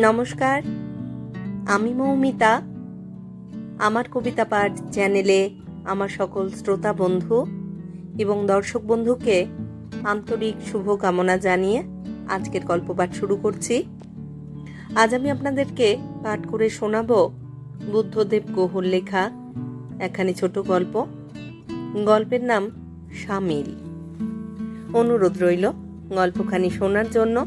নমস্কার, আমি মৌমিতা। আমার কবিতা পাঠ চ্যানেলে আমার সকল শ্রোতা বন্ধু এবং দর্শক বন্ধুকে আন্তরিক শুভকামনা জানিয়ে আজকের গল্প পাঠ শুরু করছি। আজ আমি আপনাদেরকে পাঠ করে শোনাবো বুদ্ধদেব গুহর লেখা একখানি ছোট গল্প। গল্পের নাম সামিল। অনুরোধ রইল গল্পখানি শোনার জন্য।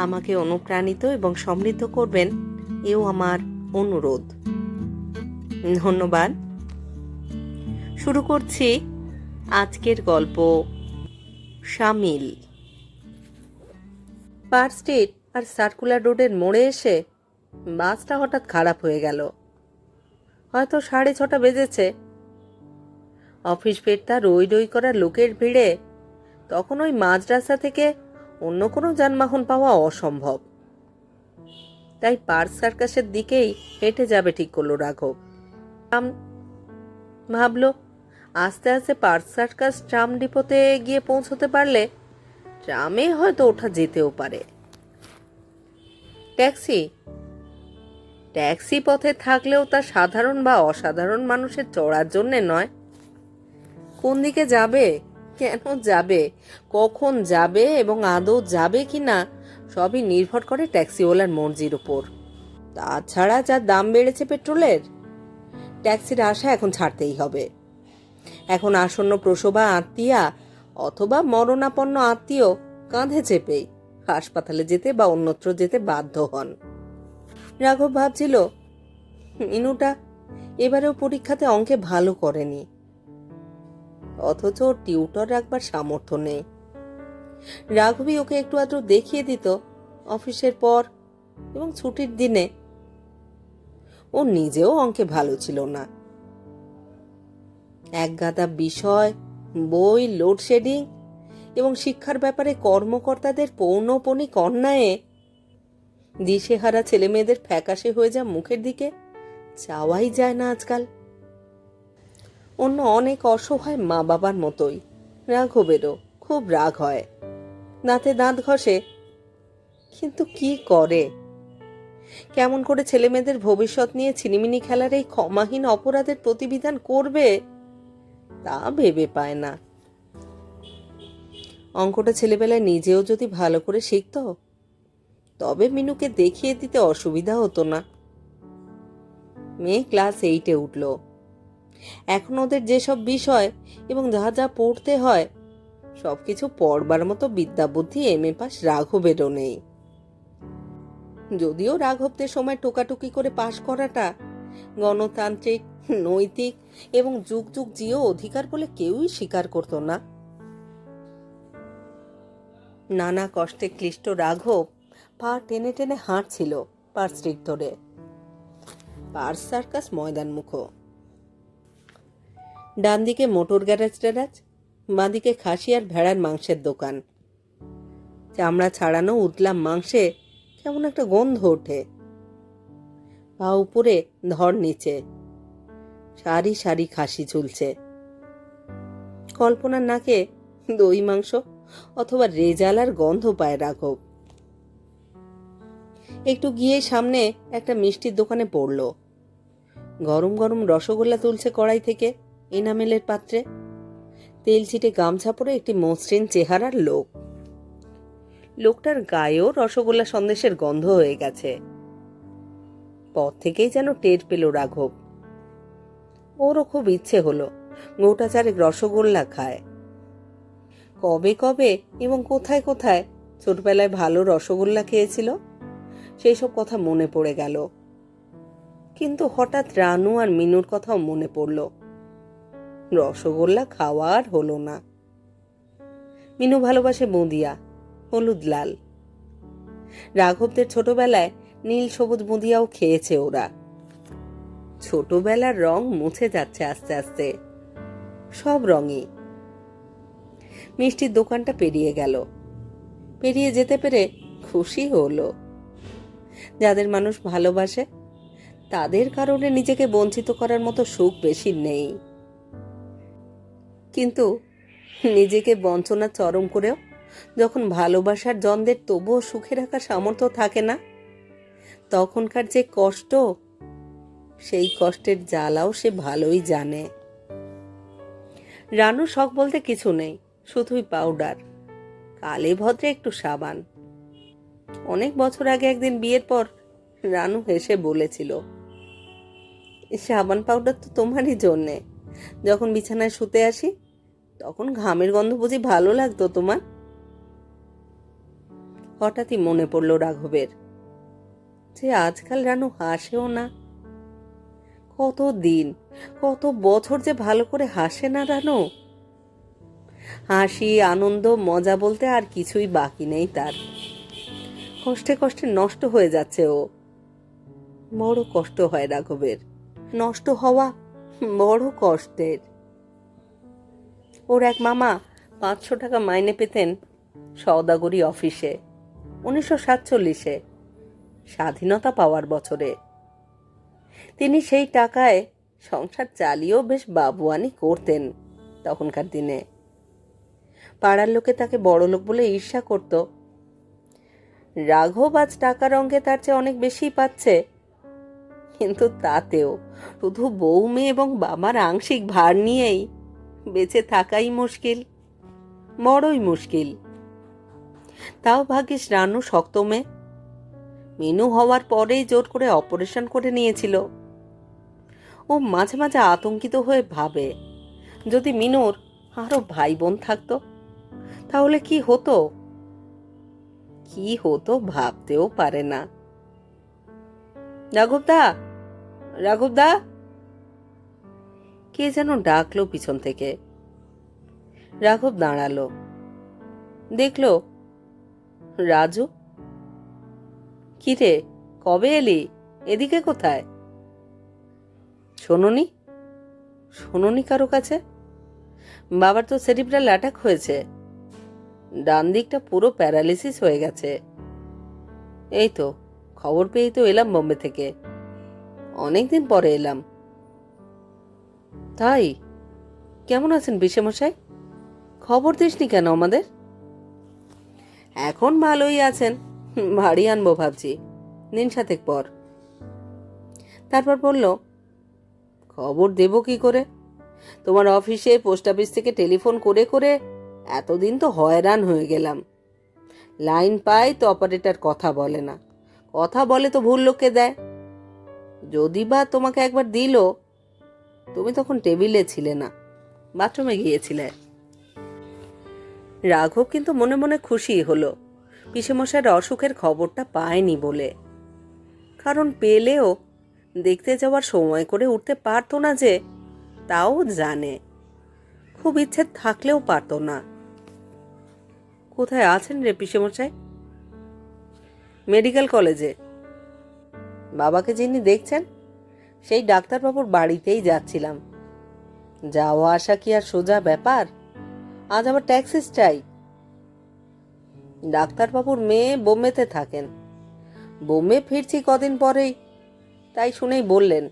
আমাকে অনুপ্রাণিত এবং সমৃদ্ধ করবেন, এও আমার অনুরোধ। ধন্যবাদ। শুরু করছি আজকের গল্প সামিল পার স্ট্রিট আর সার্কুলার রোডের মোড়ে এসে বাসটা হঠাৎ খারাপ হয়ে গেল। হয়তো সাড়ে ছটা বেজেছে। অফিস ফেরতা রই রই করা লোকের ভিড়ে তখন ওই মাঝ রাস্তা থেকে অন্য কোনো যানবাহন পাওয়া অসম্ভব। তাই পার্ক সার্কাসের দিকেই হেঁটে যাবে ঠিক করল রাঘব। ভাবলো, আস্তে আস্তে পার্ক সার্কাস ট্রাম ডিপোতে গিয়ে পৌঁছতে পারলে ট্রামে হয়তো ওঠা যেতেও পারে। ট্যাক্সি? ট্যাক্সি পথে থাকলেও তা সাধারণ বা অসাধারণ মানুষের চড়ার জন্যে নয়। কোন দিকে যাবে? কেন যাবে? কখন যাবে এবং আদৌ যাবে কি না সবই নির্ভর করে ট্যাক্সিওয়ালার মর্জির উপর। তাছাড়া যা দাম বেড়েছে পেট্রোলের, ট্যাক্সির আশা এখন ছাড়তেই হবে। এখন আসন্ন প্রসবা আত্মীয়া অথবা মরণাপন্ন আত্মীয় কাঁধে চেপেই হাসপাতালে যেতে বা অন্যত্র যেতে বাধ্য হন। রাঘব ভাবছিল, মিনুটা এবারেও পরীক্ষাতে অঙ্কে ভালো করেনি। অথচ টিউটর রাখবার সামর্থ্য নেই। রাঘবী ওকে একটু আধটু দেখিয়ে দিত অফিসের পর এবং ছুটির দিনে। ও নিজেও অঙ্কে ভালো ছিল না। এক গাদা বিষয়, বই, লোডশেডিং এবং শিক্ষার ব্যাপারে কর্মকর্তাদের পৌনপণিক অন্যায়ে দিশেহারা ছেলেমেয়েদের ফ্যাকাশে হয়ে যা মুখের দিকে, চাওয়াই যায় না আজকাল। অন্য অনেক অসহায় মা বাবার মতোই। রাঘবেরও খুব রাগ হয়। দাঁতে দাঁত ঘষে, কিন্তু কি করে? কেমন করে ছেলে মেয়েদের ভবিষ্যৎ নিয়ে ছিনিমিনি খেলার এই ক্ষমাহীন অপরাধের প্রতিবিধান করবে? তা ভেবে পায় না। অঙ্কটা ছেলেবেলায় নিজেও যদি ভালো করে শিখত, তবে মিনুকে দেখিয়ে দিতে অসুবিধা হতো না। মেয়ে ক্লাস এইটে উঠল। এখন ওদের যেসব বিষয় এবং যা যা পড়তে হয় সব কিছু পড়বার মতো বিদ্যা বুদ্ধি এম এ পাস রাঘবেরও নেই। যদিও রাঘবদের সময় টোকাটুকি করে পাশ করাটা গণতান্ত্রিক, নৈতিক এবং যুগ যুগ জিও অধিকার বলে কেউই স্বীকার করতো না। নানা কষ্টে ক্লিষ্ট রাঘব পা টেনে টেনে হাঁটছিল পার স্ট্রিট ধরে। পার্স সার্কাস ময়দান মুখো ডান দিকে মোটর গ্যারেজ ট্যারাজ বাঁদিকে খাসি আর ভেড়ার মাংসের দোকান। চামড়া ছাড়ানো উতলাম মাংসে কেমন একটা গন্ধ ওঠে। পা উপরে ধর নিচে, সারি সারি খাসি ঝুলছে। কল্পনার নাকে দই মাংস অথবা রেজালার গন্ধ পায় রাঘব। একটু গিয়ে সামনে একটা মিষ্টির দোকানে পড়ল। গরম গরম রসগোল্লা তুলছে কড়াই থেকে। এনামেলের পাত্রে। তেল ছিটে গামছা পরে একটি মসৃণ চেহারার লোক। লোকটার গায়েও রসগোল্লা সন্দেশের গন্ধ হয়ে গেছে। পথ থেকেই যেন টের পেল রাঘব। ওরও খুব ইচ্ছে হলো, গোটা চারেক রসগোল্লা খায়। কবে কবে এবং কোথায় কোথায় ছোটবেলায় ভালো রসগোল্লা খেয়েছিল সেই সব কথা মনে পড়ে গেল। কিন্তু হঠাৎ রানু আর মিনুর কথাও মনে পড়ল। রসগোল্লা খাওয়া আর হলো না। মিনু ভালোবাসে বুঁদিয়া, হলুদ লাল। রাঘবদের ছোটবেলায় নীল সবুজ বুঁদিয়াও খেয়েছে ওরা। ছোটবেলার রং মুছে যাচ্ছে আস্তে আস্তে। সব রঙই। মিষ্টির দোকানটা পেরিয়ে গেল। পেরিয়ে যেতে পেরে খুশি হলো। যাদের মানুষ ভালোবাসে, তাদের কারণে নিজেকে বঞ্চিত করার মতো সুখ বেশি নেই। কিন্তু নিজেকে বঞ্চনা চরম করেও যখন ভালোবাসার জনদের তবুও সুখে রাখার সামর্থ্য থাকে না, তখনকার যে কষ্ট, সেই কষ্টের জ্বালাও সে ভালোই জানে। রানু শখ বলতে কিছু নেই, শুধুই পাউডার কালে ভদ্রে একটু সাবান। অনেক বছর আগে একদিন বিয়ের পর রানু হেসে বলেছিল সাবান পাউডার তো তোমারই জন্যে। যখন বিছানায় শুতে আসি, তখন ঘামের গন্ধ বুঝি ভালো লাগতো তোমার? হঠাৎই মনে পড়ল রাঘবের, যে আজকাল রানু হাসেও না। কত দিন, কত বছর যে ভালো করে হাসে না রানু। হাসি, আনন্দ, মজা বলতে আর কিছুই বাকি নেই তার। কষ্টে কষ্টে নষ্ট হয়ে যাচ্ছে ও। বড় কষ্ট হয় রাঘবের। নষ্ট হওয়া বড় কষ্টের। ওর এক মামা পাঁচশো টাকা মাইনে পেতেন সওদাগরি অফিসে, উনিশশো সাতচল্লিশে, স্বাধীনতা পাওয়ার বছরে। তিনি সেই টাকায় সংসার চালিয়েও বেশ বাবুয়ানি করতেন তখনকার দিনে। পাড়ার লোকে তাকে বড় লোক বলে ঈর্ষা করত। রাঘব আজ টাকার অঙ্কে তার চেয়ে অনেক বেশি পাচ্ছে কিন্তু তাতেও শুধু বউ মেয়ে এবং বাবার আংশিক ভার নিয়েই বেঁচে থাকাই মুশকিল, বড়ই মুশকিল। তাও ভাগ্যিস রানু শক্ত মেয়ে। মিনু হওয়ার পরেই জোর করে অপারেশন করে নিয়েছিল। ও মাঝে মাঝে আতঙ্কিত হয়ে ভাবে, যদি মিনুর আরও ভাই বোন থাকতো, তাহলে কি হতো? কি হতো ভাবতেও পারে না। রাঘবদা রাঘবদা কে যেন ডাকলো পিছন থেকে। রাঘব দাঁড়াল। দেখল, রাজু? কিরে, কবে এলি? এদিকে কোথায়? শোনোনি? শোনোনি কারও কাছে? বাবার তো সেরিব্রাল অ্যাটাক হয়েছে। ডান দিকটা পুরো প্যারালিসিস হয়ে গেছে। এই তো, খবর পেয়েই তো এলাম বোম্বে থেকে। অনেকদিন পরে এলাম। তাই? কেমন আছেন বিশেমশাই খবর দিসনি কেন আমাদের? এখন ভালোই আছেন। ভারী আনব ভাবছি। দিন সাতেক পর। তারপর বলল, খবর দেব কি করে? তোমার অফিসে পোস্ট অফিস থেকে টেলিফোন করে করে এতদিন তো হয়রান হয়ে গেলাম। লাইন পাই তো অপারেটর কথা বলে না। কথা বলে তো ভুল লোককে দেয়। যদি বা তোমাকে একবার দিল, তুমি তখন টেবিলে ছিলে না, বাথরুমে গিয়েছিলে। রাঘব কিন্তু মনে মনে খুশি হলো, পিসেমশাইয়ের অসুখের খবরটা পায়নি বলে। কারণ পেলেও দেখতে যাওয়ার সময় করে উঠতে পারতো না যে, তাও জানে। খুব ইচ্ছে থাকলেও পারতো না। কোথায় আছেন রে পিসেমশাই? মেডিকেল কলেজে। বাবাকে যিনি দেখছেন, সেই ডাক্তারবাবুর বাড়িতেই যাচ্ছিলাম। যাওয়া আসা কি আর সোজা ব্যাপার? আজ আবার ট্যাক্সিস চাই ডাক্তারবাবুর মেয়ে বোম্বেতে থাকেন। বোম্বে ফিরছি কদিন পরেই। তাই শুনেই বললেন,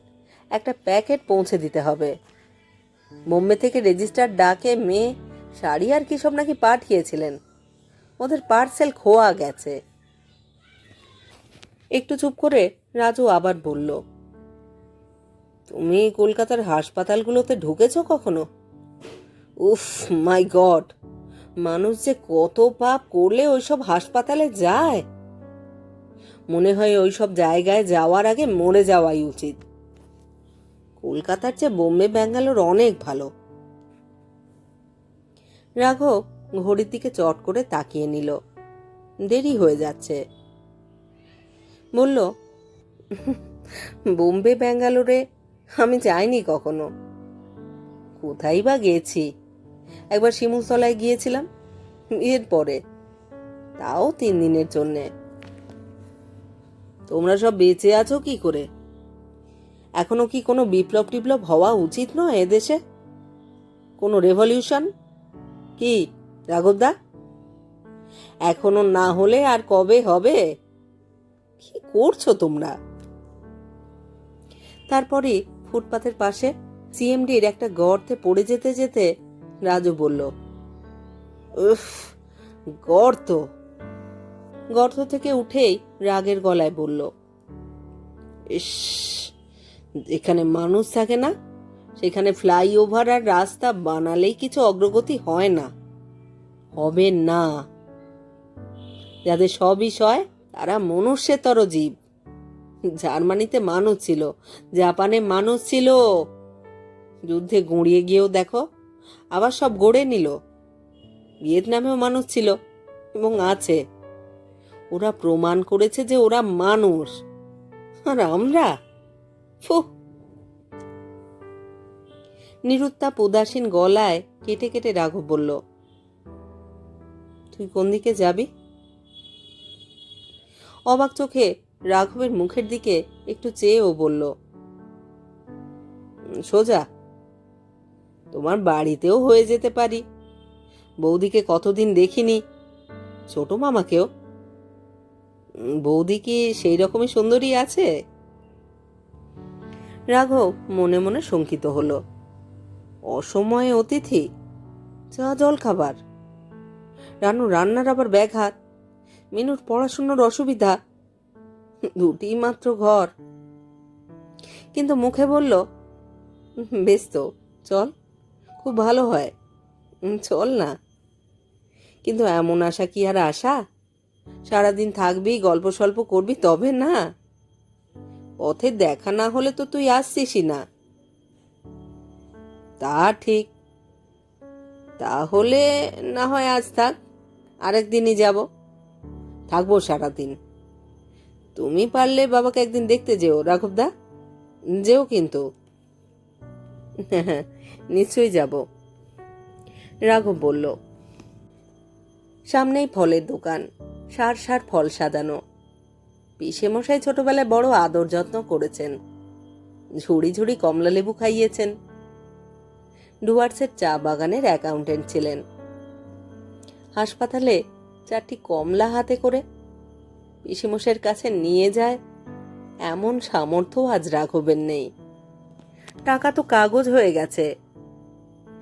একটা প্যাকেট পৌঁছে দিতে হবে। বোম্বে থেকে রেজিস্টার ডাকে মেয়ে, শাড়ি আর কি সব নাকি পাঠিয়েছিলেন? ওদের পার্সেল খোয়া গেছে। একটু চুপ করে রাজু আবার বলল, তুমি কলকাতার হাসপাতালগুলোতে ঢুকেছো কখনো? উফ মাই গড মানুষ যে কত পাপ করলে ওইসব হাসপাতালে যায়? মনে হয় ওইসব জায়গায় যাওয়ার আগে মরে যাওয়াই উচিত। কলকাতার চেয়ে বোম্বে, ব্যাঙ্গালোর অনেক ভালো। রাঘব ঘড়ির দিকে চট করে তাকিয়ে নিল। দেরি হয়ে যাচ্ছে। বলল বোম্বে, ব্যাঙ্গালোরে? আমি যাইনি কখনো। কোথায় বা গেছি? একবার শিমুলতলায় গিয়েছিলাম বিয়ের পরে। তাও তিন দিনের জন্যে। তোমরা সব বেঁচে আছো কি করে? এখনও কি কোনো বিপ্লব টিপ্লব হওয়া উচিত নয় এদেশে? কোনো রেভলিউশন কি রাঘবদা এখনও না হলে আর কবে হবে? কি করছ তোমরা? তারপরে ফুটপাতের পাশে সিএমডির একটা গর্তে পড়ে যেতে যেতে রাজু বলল, উফ, গর্ত। গর্ত থেকে উঠেই রাগের গলায় বলল, ইস, এখানে মানুষ থাকে না। সেখানে ফ্লাইওভার আর রাস্তা বানালেই কিছু অগ্রগতি হয় না। হবে না। যাদের সবিষয় তারা মনুষ্যেতর জীব। জার্মানিতে মানুষ ছিল, জাপানে মানুষ ছিল। যুদ্ধে গুঁড়িয়ে গিয়েও দেখো, আবার সব গড়ে নিল। ভিয়েতনামেও মানুষ ছিল এবং আছে। ওরা প্রমাণ করেছে যে ওরা মানুষ। আর আমরা? ফুহ নিরুত্তাপ উদাসীন গলায় কেটে কেটে রাঘব বলল, তুই কোন দিকে যাবি? অবাক চোখে রাঘবের মুখের দিকে একটু চেয়েও বলল সোজা, তোমার বাড়িতেও হয়ে যেতে পারি। বৌদিকে কতদিন দেখিনি, ছোট মামাকেও। বৌদি কি সেই রকমই সুন্দরী আছে? রাঘব মনে মনে শঙ্কিত হলো। অসময়ে অতিথি, চা জল খাবার রানু, রান্নার আবার ব্যাঘাত। মিনুর পড়াশুনোর অসুবিধা দুটি মাত্র ঘর। কিন্তু মুখে বলল "উম, বেশ তো চল খুব ভালো হয় চল না। কিন্তু এমন আশা কি আর আশা? সারাদিন থাকবি গল্প সল্প করবি তবে না। পথে দেখা না হলে তো তুই আসছিসই না। তা ঠিক। তাহলে না হয় আজ থাক আরেক দিনই যাব। থাকব সারাদিন। তুমি পারলে বাবাকে একদিন দেখতে যেও রাঘবদা যেও কিন্তু। নিশ্চয়ই যাব। রাঘব বলল, সামনেই ফলের দোকান। সার সার ফল সাজানো। মশাই ছোটবেলায় বড় আদর যত্ন করেছেন। ঝুড়ি ঝুড়ি কমলা লেবু খাইয়েছেন। ডুয়ার্সের চা বাগানের অ্যাকাউন্টেন্ট ছিলেন। হাসপাতালে চারটি কমলা হাতে করে পিসিমশের কাছে নিয়ে যায় এমন সামর্থ্য আজ রাঘবের নেই। টাকা তো কাগজ হয়ে গেছে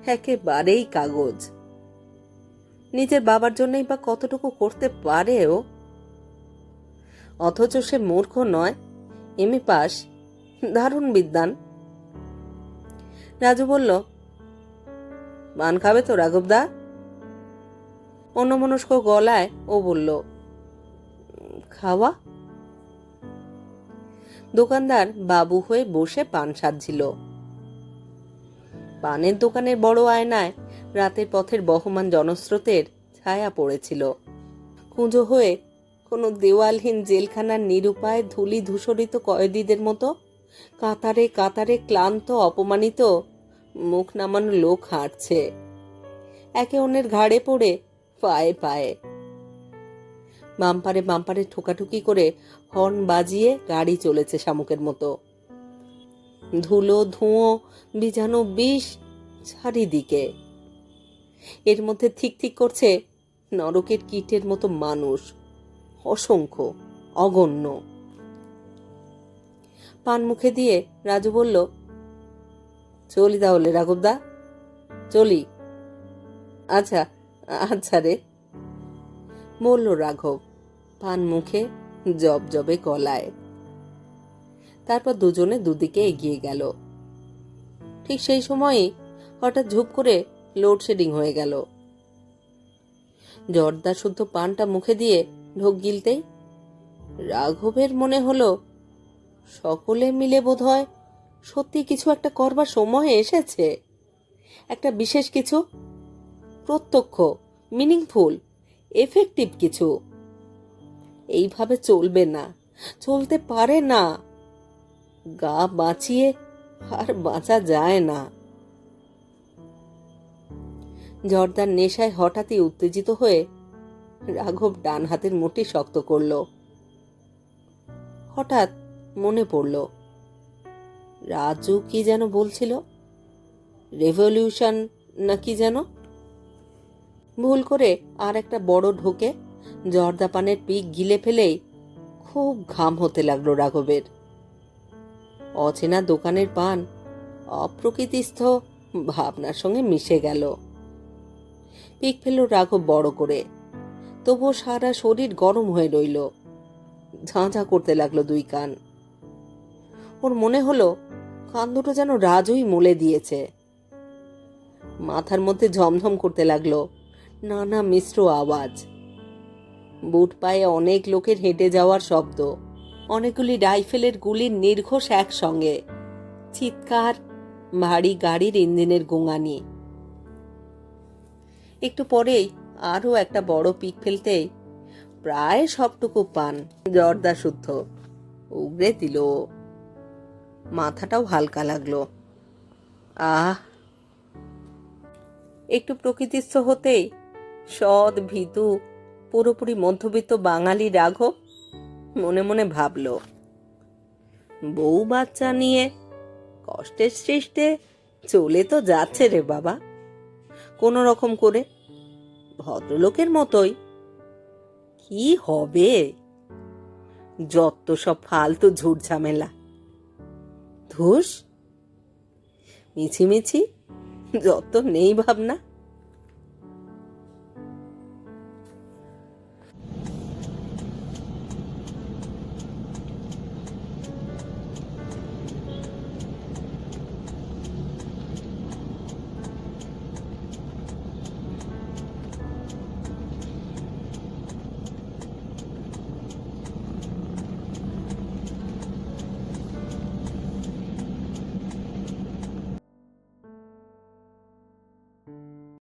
একেবারেই কাগজ। নিজের বাবার জন্যই বা কতটুকু করতে পারে ও অথচ সে মূর্খ নয় এমএ পাস দারুণ বিদ্যান। রাজু বলল পান খাবে তো রাঘবদা? অন্যমনস্ক গলায় ও বলল "উম, খাওয়া? দোকানদার বাবু হয়ে বসে পান সাজছিল। পানের দোকানের বড় আয়নায় রাতের পথের বহমান জনস্রোতের ছায়া পড়েছিল। কুঁজো হয়ে কোনো দেওয়ালহীন জেলখানার নিরুপায় ধুলি ধূসরিত কয়েদিদের মতো কাতারে কাতারে ক্লান্ত, অপমানিত মুখ নামানো লোক হাঁটছে। একে অন্যের ঘাড়ে পড়ে পায়ে পায়ে বাম্পারে বাম্পারে ঠোকাঠুকি করে হর্ন বাজিয়ে গাড়ি চলেছে শামুকের মতো। ধুলো, ধুঁয়ো বীজাণু বিষ চারিদিকে। এর মধ্যে ঠিক ঠিক করছে নরকের কীটের মতো মানুষ। অসংখ্য, অগণ্য। পান মুখে দিয়ে রাজু বলল, চলি তাহলে রাঘবদা চলি। আচ্ছা আচ্ছা রে, বলল রাঘব। পান মুখে, জব জবে গলায়। তারপর দুজনে দুদিকে এগিয়ে গেল। ঠিক সেই সময়ই হঠাৎ ঝুপ করে লোডশেডিং হয়ে গেল। জর্দা শুদ্ধ পানটা মুখে দিয়ে ঢোক গিলতেই রাঘবের মনে হলো, সকলে মিলে বোধ হয় সত্যি কিছু একটা করবার সময় এসেছে। একটা বিশেষ কিছু, প্রত্যক্ষ মিনিংফুল এফেক্টিভ কিছু। এইভাবে চলবে না। চলতে পারে না। গা বাঁচিয়ে আর বাঁচা যায় না। জর্দার নেশায় হঠাৎই উত্তেজিত হয়ে রাঘব ডান হাতের মুঠি শক্ত করল। হঠাৎ মনে পড়ল, রাজু কি যেন বলছিল? রেভলিউশন না কি যেন? ভুল করে আর একটা বড় ঢোকে জর্দা পানের পিক গিলে ফেলেই খুব ঘাম হতে লাগল রাঘবের। অচেনা দোকানের পান অপ্রকৃতিস্থ ভাবনার সঙ্গে মিশে গেল। পিক ফেলল রাঘব বড় করে। তবুও সারা শরীর গরম হয়ে রইল। ঝাঁঝা করতে লাগল দুই কান। ওর মনে হলো কান দুটো যেন রাজুই মলে দিয়েছে। মাথার মধ্যে ঝমঝম করতে লাগল নানা মিশ্র আওয়াজ। বুট পায়ে অনেক লোকের হেঁটে যাওয়ার শব্দ। অনেকগুলি রাইফেলের গুলির নির্ঘোষ একসঙ্গে। চিৎকার, ভারী গাড়ির ইঞ্জিনের গোঙানি। একটু পরেই আরও একটা বড় পিক ফেলতেই প্রায় সবটুকু পান। জর্দা শুদ্ধ। উগড়ে দিল। মাথাটাও হালকা লাগল। আহ! একটু প্রকৃতিস্থ হতেই সৎ ভীতু পুরোপুরি মধ্যবিত্ত বাঙালি রাঘব মনে মনে ভাবল, বউ বাচ্চা নিয়ে কষ্টের সৃষ্টে চলে তো যাচ্ছে রে বাবা। কোনো রকম করে ভদ্রলোকের মতোই। কি হবে? যত সব ফালতু ঝুট ঝামেলা। ধুস, মিছিমিছি, যত নেই ভাবনা।